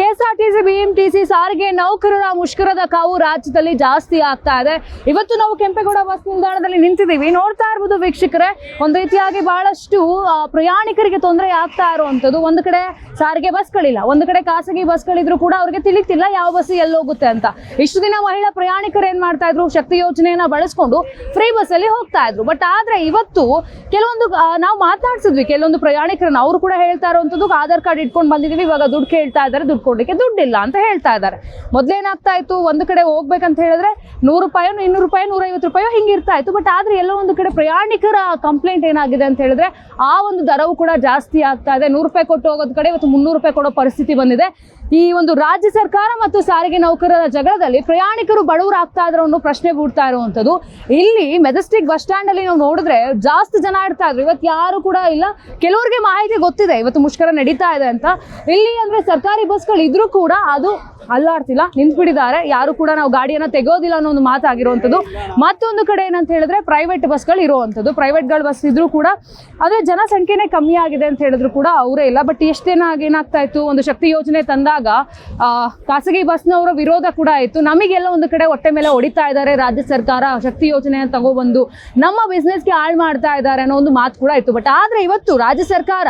KSRTC, BMTC ಸಾರಿಗೆ ನೌಕರರ ಮುಷ್ಕರದ ಕಾವು ರಾಜ್ಯದಲ್ಲಿ ಜಾಸ್ತಿ ಆಗ್ತಾ ಇದೆ. ಇವತ್ತು ನಾವು ಕೆಂಪೇಗೌಡ ಬಸ್ ನಿಲ್ದಾಣದಲ್ಲಿ ನಿಂತಿದ್ದೀವಿ. ನೋಡ್ತಾ ಇರ್ಬೋದು ವೀಕ್ಷಕರೇ, ಒಂದು ರೀತಿಯಾಗಿ ಬಹಳಷ್ಟು ಪ್ರಯಾಣಿಕರಿಗೆ ತೊಂದರೆ ಆಗ್ತಾ ಇರುವಂಥದ್ದು. ಒಂದು ಕಡೆ ಸಾರಿಗೆ ಬಸ್ಗಳಿಲ್ಲ, ಒಂದು ಕಡೆ ಖಾಸಗಿ ಬಸ್ಗಳಿದ್ರು ಕೂಡ ಅವ್ರಿಗೆ ತಿಳಿತಿಲ್ಲ ಯಾವ ಬಸ್ ಎಲ್ಲಿ ಹೋಗುತ್ತೆ ಅಂತ. ಇಷ್ಟು ದಿನ ಮಹಿಳಾ ಪ್ರಯಾಣಿಕರು ಏನ್ ಮಾಡ್ತಾ ಇದ್ರು? ಶಕ್ತಿ ಯೋಜನೆಯನ್ನ ಬಳಸ್ಕೊಂಡು ಫ್ರೀ ಬಸ್ ಅಲ್ಲಿ ಹೋಗ್ತಾ ಇದ್ರು. ಬಟ್ ಆದ್ರೆ ಇವತ್ತು ಕೆಲವೊಂದು ನಾವು ಮಾತಾಡ್ಸಿದ್ವಿ. ಕೆಲವೊಂದು ಪ್ರಯಾಣಿಕರನ್ನ, ಅವರು ಕೂಡ ಹೇಳ್ತಾ ಇರುವಂತದ್ದು ಆಧಾರ್ ಕಾರ್ಡ್ ಇಟ್ಕೊಂಡು ಬಂದಿದೀವಿ ಇವಾಗ ದುಡ್ಡು ಕೇಳ್ತಾ ಇದ್ದಾರೆ, ದುಡ್ಡು ಕೊಡ್ಲಿಕ್ಕೆ ದುಡ್ಡಿಲ್ಲ ಅಂತ ಹೇಳ್ತಾ ಇದ್ದಾರೆ. ಮೊದ್ಲೇನಾಗ್ತಾ ಇತ್ತು? ಒಂದು ಕಡೆ ಹೋಗ್ಬೇಕಂತ ಹೇಳಿದ್ರೆ ನೂರು ರೂಪಾಯೋ, ಇನ್ನೂರು ರೂಪಾಯಿ, ನೂರೈವತ್ತು ರೂಪಾಯೋ ಹಿಂಗೆ ಇರ್ತಾ ಇತ್ತು. ಬಟ್ ಆದರೆ ಎಲ್ಲೋ ಒಂದು ಕಡೆ ಪ್ರಯಾಣಿಕರ ಕಂಪ್ಲೇಂಟ್ ಏನಾಗಿದೆ ಅಂತ ಹೇಳಿದ್ರೆ ಆ ಒಂದು ದರವು ಕೂಡ ಜಾಸ್ತಿ ಆಗ್ತಾ ಇದೆ. ನೂರು ರೂಪಾಯಿ ಕೊಟ್ಟು ಹೋಗೋದ್ ಕಡೆ ಇವತ್ತು ಮುನ್ನೂರು ರೂಪಾಯಿ ಕೊಡೋ ಪರಿಸ್ಥಿತಿ ಬಂದಿದೆ. ಈ ಒಂದು ರಾಜ್ಯ ಸರ್ಕಾರ ಮತ್ತು ಸಾರಿಗೆ ನೌಕರರ ಜಗಳದಲ್ಲಿ ಪ್ರಯಾಣಿಕರು ಬಡವರಾಗ್ತಾ ಇದ್ರು ಅನ್ನೋ ಪ್ರಶ್ನೆ ಬೂಡ್ತಾ ಇರುವಂಥದ್ದು. ಇಲ್ಲಿ ಮೆಜೆಸ್ಟಿಕ್ ಬಸ್ ಸ್ಟ್ಯಾಂಡ್ ಅಲ್ಲಿ ನಾವು ನೋಡಿದ್ರೆ ಜಾಸ್ತಿ ಜನ ಇರ್ತಾ ಇದ್ರು. ಇವತ್ತು ಯಾರು ಕೂಡ ಇಲ್ಲ. ಕೆಲವರಿಗೆ ಮಾಹಿತಿ ಗೊತ್ತಿದೆ. ಇವತ್ತು ಮುಷ್ಕರ ನಡೀತಾ ಇದೆ ಅಂತ. ಇಲ್ಲಿ ಅಂದ್ರೆ ಸರ್ಕಾರಿ ಬಸ್ಗಳು ಇದ್ರೂ ಕೂಡ ಅದು ಅಲ್ಲಾಡ್ತಿಲ್ಲ, ನಿಂತ್ಬಿಟ್ಟಿದ್ದಾರೆ. ಯಾರು ಕೂಡ ನಾವು ಗಾಡಿಯನ್ನ ತೆಗೋದಿಲ್ಲ ಅನ್ನೋ ಒಂದು ಮಾತಾಗಿರುವಂಥದ್ದು. ಮತ್ತೊಂದು ಕಡೆ ಏನಂತ ಹೇಳಿದ್ರೆ ಪ್ರೈವೇಟ್ ಬಸ್ಗಳು ಇರುವಂಥದ್ದು. ಪ್ರೈವೇಟ್ಗಳ ಬಸ್ ಇದ್ರೂ ಕೂಡ ಆದರೆ ಜನಸಂಖ್ಯೆನೇ ಕಮ್ಮಿ ಆಗಿದೆ ಅಂತ ಹೇಳಿದ್ರು ಕೂಡ ಅವರೇ ಇಲ್ಲ. ಬಟ್ ಎಷ್ಟು ದಿನ ಏನಾಗ್ತಾ ಇತ್ತು? ಒಂದು ಶಕ್ತಿ ಯೋಜನೆ ತಂದಾಗ ಖಾಸಗಿ ಬಸ್ನವರ ವಿರೋಧ ಕೂಡ ಆಯಿತು. ನಮಗೆಲ್ಲ ಒಂದು ಕಡೆ ಹೊಟ್ಟೆ ಮೇಲೆ ಹೊಡಿತಾ ಇದ್ದಾರೆ. ರಾಜ್ಯ ಸರ್ಕಾರ ಶಕ್ತಿ ಯೋಜನೆಯನ್ನು ತಗೊಬಂದು ನಮ್ಮ ಬಿಸ್ನೆಸ್ಗೆ ಹಾಳು ಮಾಡ್ತಾ ಇದ್ದಾರೆ ಅನ್ನೋ ಒಂದು ಮಾತು ಕೂಡ ಇತ್ತು. ಬಟ್ ಆದರೆ ಇವತ್ತು ರಾಜ್ಯ ಸರ್ಕಾರ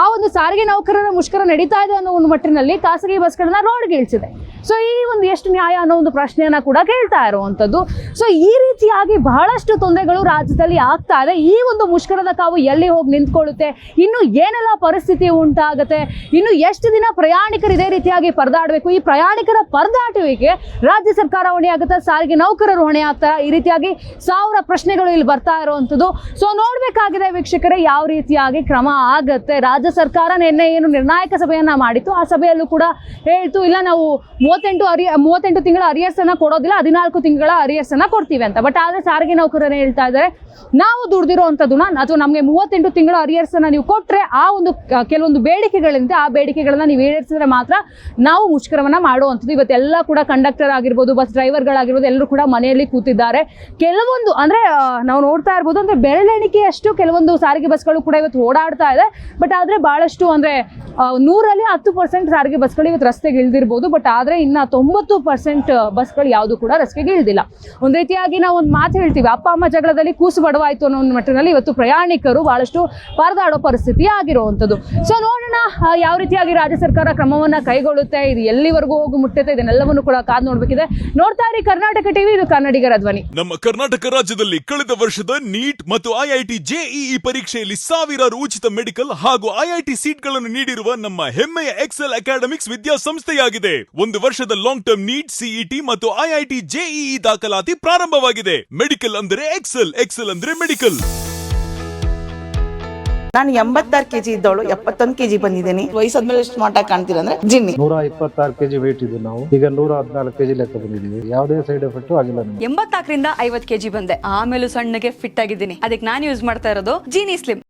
ಆ ಒಂದು ಸಾರಿಗೆ ನೌಕರರ ಮುಷ್ಕರ ನಡೀತಾ ಇದೆ ಅನ್ನೋ ಒಂದು ಮಟ್ಟಿನಲ್ಲಿ ಖಾಸಗಿ ಬಸ್ಗಳನ್ನ ರೋಡ್ಗೆ ಇಳಿಸಿದೆ ಸೊ ಈ ಒಂದು ಎಷ್ಟು ನ್ಯಾಯ ಅನ್ನೋ ಒಂದು ಪ್ರಶ್ನೆಯನ್ನ ಕೂಡ ಕೇಳ್ತಾ ಇರುವಂಥದ್ದು ಸೊ ಈ ರೀತಿಯಾಗಿ ಬಹಳಷ್ಟು ತೊಂದರೆಗಳು ರಾಜ್ಯದಲ್ಲಿ ಆಗ್ತಾ ಇದೆ. ಈ ಒಂದು ಮುಷ್ಕರದ ಕಾವು ಎಲ್ಲಿ ಹೋಗಿ ನಿಂತ್ಕೊಳ್ಳುತ್ತೆ? ಇನ್ನು ಏನೆಲ್ಲ ಪರಿಸ್ಥಿತಿ ಉಂಟಾಗುತ್ತೆ? ಇನ್ನು ಎಷ್ಟು ದಿನ ಪ್ರಯಾಣಿಕರು ಇದೇ ರೀತಿಯಾಗಿ ಪರದಾಡಬೇಕು? ಈ ಪ್ರಯಾಣಿಕರ ಪರದಾಟುವಿಕೆ ರಾಜ್ಯ ಸರ್ಕಾರ ಹೊಣೆ ಸಾರಿಗೆ ನೌಕರರು ಹೊಣೆ ಆಗ್ತಾರೆ ಈ ರೀತಿಯಾಗಿ ಸಾವಿರ ಪ್ರಶ್ನೆಗಳು ಇಲ್ಲಿ ಬರ್ತಾ ಇರುವಂಥದ್ದು ಸೊ ನೋಡಬೇಕಾಗಿದೆ ವೀಕ್ಷಕರೇ, ಯಾವ ರೀತಿಯಾಗಿ ಕ್ರಮ ಆಗತ್ತೆ? ರಾಜ್ಯ ಸರ್ಕಾರ ನಿನ್ನೆ ಏನು ನಿರ್ಣಾಯಕ ಸಭೆಯನ್ನ ಮಾಡಿತ್ತು. ಆ ಸಭೆಯಲ್ಲೂ ಕೂಡ ಹೇಳ್ತು, ಇಲ್ಲ, ನಾವು ಮೂವತ್ತೆಂಟು ಅರಿ ಮೂವತ್ತೆಂಟು ತಿಂಗಳ ಅರಿಯರ್ಸ್ ಅನ್ನ ಕೊಡೋದಿಲ್ಲ, ಹದಿನಾಲ್ಕು ತಿಂಗಳ ಅರಿಯರ್ಸ್ ಅನ್ನ ಕೊಡ್ತೀವಿ ಅಂತ. ಬಟ್ ಆದ್ರೆ ಸಾರಿಗೆ ನೌಕರರೇ ಹೇಳ್ತಾ ಇದ್ದಾರೆ, ನಾವು ದುಡ್ದಿರೋಂಥದ್ದನ್ನ ಅಥವಾ ನಮಗೆ ಮೂವತ್ತೆಂಟು ತಿಂಗಳ ಅರಿಯರ್ಸ್ ಅನ್ನ ನೀವು ಕೊಟ್ಟರೆ ಆ ಒಂದು ಕೆಲವೊಂದು ಬೇಡಿಕೆಗಳಿಂದ, ಆ ಬೇಡಿಕೆಗಳನ್ನ ನೀವು ಈಡೇರಿಸಿದ್ರೆ ಮಾತ್ರ ನಾವು ಮುಷ್ಕರವನ್ನ ಮಾಡುವಂಥದ್ದು. ಇವತ್ತೆಲ್ಲ ಕೂಡ ಕಂಡಕ್ಟರ್ ಆಗಿರ್ಬೋದು, ಬಸ್ ಡ್ರೈವರ್ಗಳಾಗಿರ್ಬೋದು, ಎಲ್ಲರೂ ಕೂಡ ಮನೆಯಲ್ಲಿ ಕೂತಿದ್ದಾರೆ. ಕೆಲವೊಂದು, ಅಂದ್ರೆ ನಾವು ನೋಡ್ತಾ ಇರ್ಬೋದು, ಅಂದ್ರೆ ಬೆರಳೆಣಿಕೆಯಷ್ಟು ಕೆಲವೊಂದು ಸಾರಿಗೆ ಬಸ್ಗಳು ಕೂಡ ಇವತ್ತು ಓಡಾಡ್ತಾ ಇದೆ. ಬಟ್ ಆದ್ರೆ ಬಹಳಷ್ಟು ಅಂದ್ರೆ ನೂರಲ್ಲಿ ಹತ್ತು ಪರ್ಸೆಂಟ್ ಸಾರಿಗೆ ಬಸ್ಗಳು ಇವತ್ತು ರಸ್ತೆಗೆ ಇಳ್ದಿರ್ಬೋದು ಬಟ್ ಆದರೆ ಇನ್ನು ತೊಂಬತ್ತು ಪರ್ಸೆಂಟ್ ಬಸ್ಗಳು ಯಾವುದು ಕೂಡ ರಸ್ತೆಗೆ ಇಳ್ದಿಲ್ಲ. ಒಂದು ರೀತಿಯಾಗಿ ನಾವು ಒಂದು ಮಾತು ಹೇಳ್ತೀವಿ, ಅಪ್ಪ ಅಮ್ಮ ಜಗಳದಲ್ಲಿ ಕೂಸು ಬಡವಾಯಿತು ಅನ್ನೋ ಒಂದು ಮಟ್ಟಿನಲ್ಲಿ ಇವತ್ತು ಪ್ರಯಾಣಿಕರು ಬಹಳಷ್ಟು ಪರದಾಡೋ ಪರಿಸ್ಥಿತಿ ಆಗಿರುವಂಥದ್ದು. ಸೊ ನೋಡೋಣ ಯಾವ ರೀತಿಯಾಗಿ ರಾಜ್ಯ ಸರ್ಕಾರ ಕ್ರಮವನ್ನ ಕೈಗೊಳ್ಳುತ್ತೆ, ಇದು ಎಲ್ಲಿವರೆಗೂ ಹೋಗಿ ಮುಟ್ಟುತ್ತೆ, ಇದನ್ನೆಲ್ಲವನ್ನು ಕೂಡ ಕಾದು ನೋಡಬೇಕಿದೆ. ನೋಡ್ತಾ ಇರಿ ಕರ್ನಾಟಕ ಟಿವಿ, ಇದು ಕನ್ನಡಿಗರ ಧ್ವನಿ. ನಮ್ಮ ಕರ್ನಾಟಕ ರಾಜ್ಯದಲ್ಲಿ ಕಳೆದ ವರ್ಷದ ನೀಟ್ ಮತ್ತು ಐಐಟಿ ಜೆಇಇ ಪರೀಕ್ಷೆಯಲ್ಲಿ ಸಾವಿರಾರು ಉಚಿತ ಮೆಡಿಕಲ್ ಹಾಗೂ ಐಐಟಿ ಸೀಟ್ಗಳನ್ನು ನೀಡಿರುವ ನಮ್ಮ ಹೆಮ್ಮೆಯ ಎಕ್ಸೆಲ್ ಅಕಾಡೆಮಿಕ್ಸ್ ವಿದ್ಯಾಸಂಸ್ಥೆಯಾಗಿದೆ ಒಂದು ವರ್ಷದ ಲಾಂಗ್ ಟರ್ಮ್ ನೀಟ್ ಸಿಇಟಿ ಮತ್ತು ಐಐಟಿ ಜೆಇಇ ದಾಖಲಾತಿ ಪ್ರಾರಂಭವಾಗಿದೆ. ಮೆಡಿಕಲ್ ಅಂದರೆ ಎಕ್ಸೆಲ್ ಎಕ್ಸೆಲ್ ಅಂದ್ರೆ ಮೆಡಿಕಲ್ ನಾನು ಎಂಬತ್ತಾರು ಕೆಜಿ ಇದ್ದವಳು ಎಪ್ಪತ್ತೊಂದು ಕೆಜಿ ಬಂದಿದ್ದೀನಿ. ವಯಸ್ಸಾದ್ಮೇಲೆ ಸ್ಮಾರ್ಟ್ ಆಗಿ ಕಾಣ್ತೀರ ಅಂದ್ರೆ ಜಿನ್ನಿ. ನೂರ ಇಪ್ಪತ್ತಾರು ಕೆಜಿ ವೇಟ್ ಇದ್ದು ನಾವು. ಈಗ ನೂರ ಹದಿನಾಲ್ಕು ಕೆಜಿ ಲೆಕ್ಕ ಬಂದಿದ್ದೀವಿ. ಯಾವುದೇ ಸೈಡ್ ಎಫೆಕ್ಟ್ ಆಗಿಲ್ಲ ನಮಗೆ. ಎಂಬತ್ನಾಲ್ಕರಿಂದ ಐವತ್ ಕೆಜಿ ಬಂದೆ. ಆಮೇಲೆ ಸಣ್ಣಗೆ ಫಿಟ್ ಆಗಿದ್ದೀನಿ. ಅದಕ್ಕೆ ನಾನು ಯೂಸ್ ಮಾಡ್ತಾ ಇರೋದು ಜೀನಿ ಸ್ಲಿಮ್